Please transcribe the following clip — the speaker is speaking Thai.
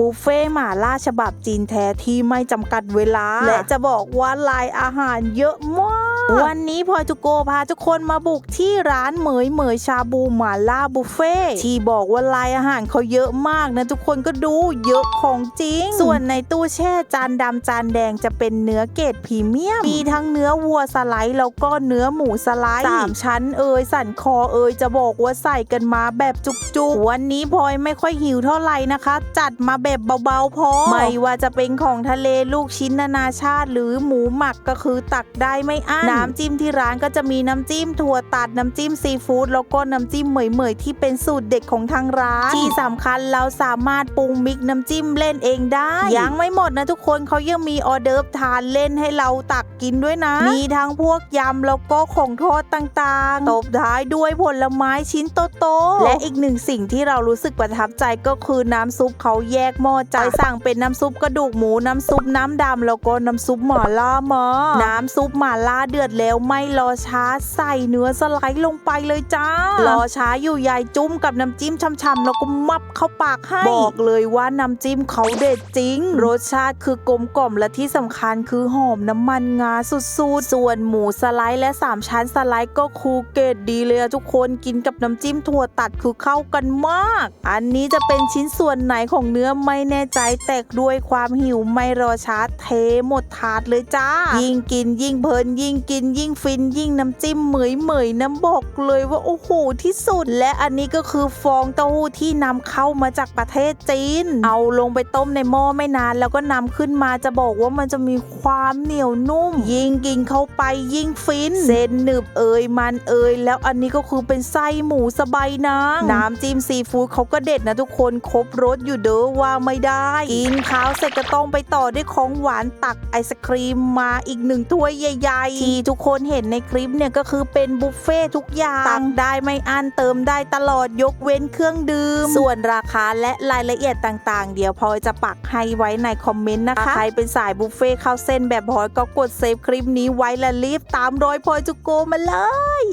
บุฟเฟ่หม่าล่าฉบับจีนแท้ที่ไม่จำกัดเวลา และจะบอกว่าลายอาหารเยอะมาก วันนี้พลอยจุโกพาทุกคนมาบุกที่ร้านเหมยเหมยชาบูหม่าล่าบุฟเฟ่ที่บอกว่าลายอาหารเขาเยอะมากนะทุกคนก็ดูเยอะของจริง ส่วนในตู้แช่จานดำจานแดงจะเป็นเนื้อเกรดพรีเมียม มีทั้งเนื้อวัวสไลด์แล้วก็เนื้อหมูสไลด์สามชั้นเอยสันคอเอยจะบอกว่าใส่กันมาแบบจุกๆ วันนี้พลอยไม่ค่อยหิวเท่าไหร่นะคะ จัดมาแบบเบาๆพอไม่ว่าจะเป็นของทะเลลูกชิ้นนานาชาติ หรือหมูหมักก็คือตักได้ไม่อั้นน้ำจิ้มที่ร้านก็จะมีน้ำจิ้มถั่วตัดน้ำจิ้มซีฟู้ดแล้วก็น้ำจิ้มเหมยๆที่เป็นสูตรเด็ดของทางร้าน ที่สำคัญเราสามารถปรุงมิกน้ำจิ้มเล่นเองได้ ยังไม่หมดนะทุกคนเขายังมีออเดิร์ฟทานเล่นให้เราตักกินด้วยนะ มีทั้งพวกยำแล้วก็ของทอดต่างๆ ตบท้ายด้วยผลไม้ชิ้นโตๆ และอีกหนึ่งสิ่งที่เรารู้สึกประทับใจก็คือน้ำซุปเขาแยกหม้อจ่ายสั่งเป็นน้ำซุปกระดูกหมูน้ำซุปน้ำดำแล้วก็น้ำซุปหม่าล่ามา น้ำซุปหม่าล่าเดือดแล้วไม่รอช้าใส่เนื้อสไลด์ลงไปเลยจ้ารอช้าอยู่ยายจุ้มกับน้ำจิ้มช่ำๆแล้วก็มับเข้าปากให้บอกเลยว่าน้ำจิ้มเขาเด็ดจริง รสชาติคือกลมกล่อมและที่สำคัญคือหอมน้ำมันงาสุดๆ ส่วนหมูสไลด์และ 3 ชั้นสไลด์ก็คูเกตดีเลยทุกคนกินกับน้ำจิ้มถั่วตัดคือเข้ากันมาก อันนี้จะเป็นชิ้นส่วนไหนของเนื้อไม่แน่ใจแต่ด้วยความหิวไม่รอช้าเทหมดถาดเลยจ้า ยิ่งกินยิ่งเพลินยิ่งกินยิ่งฟินยิ่งน้ำจิ้มเหมยเหมยน้ำบอกเลยว่าโอ้โหที่สุด และอันนี้ก็คือฟองเต้าหู้ที่นำเข้ามาจากประเทศจีน เอาลงไปต้มในหม้อไม่นาน แล้วก็นำขึ้นมาจะบอกว่ามันจะมีความเหนียวนุ่ม ยิ่งกินเข้าไปยิ่งฟิน เส้นหนึบเอ่ยมันเอ่ยแล้วอันนี้ก็คือเป็นไส้หมูสะใบายนางน้ำจิ้มซีฟู้ดเขาก็เด็ดนะทุกคนครบรสอยู่เด้อว่าไม่ได้กินข้าวเสร็จก็ต้องไปต่อด้วยของหวานตักไอศครีมมาอีกหนึ่งถ้วยใหญ่ๆที่ทุกคนเห็นในคลิปเนี่ยก็คือเป็นบุฟเฟ่ทุกอย่างตักได้ไม่อั้นเติมได้ตลอดยกเว้นเครื่องดื่ม ส่วนราคาและรายละเอียดต่างๆ เดี๋ยวพลอยจะปักให้ไว้ในคอมเมนต์นะคะ ใครเป็นสายบุฟเฟ่ข้าวเส้นแบบพลอยก็กดเซฟคลิปนี้ไว้และรีบตามรอยพลอยจุโกมาเลย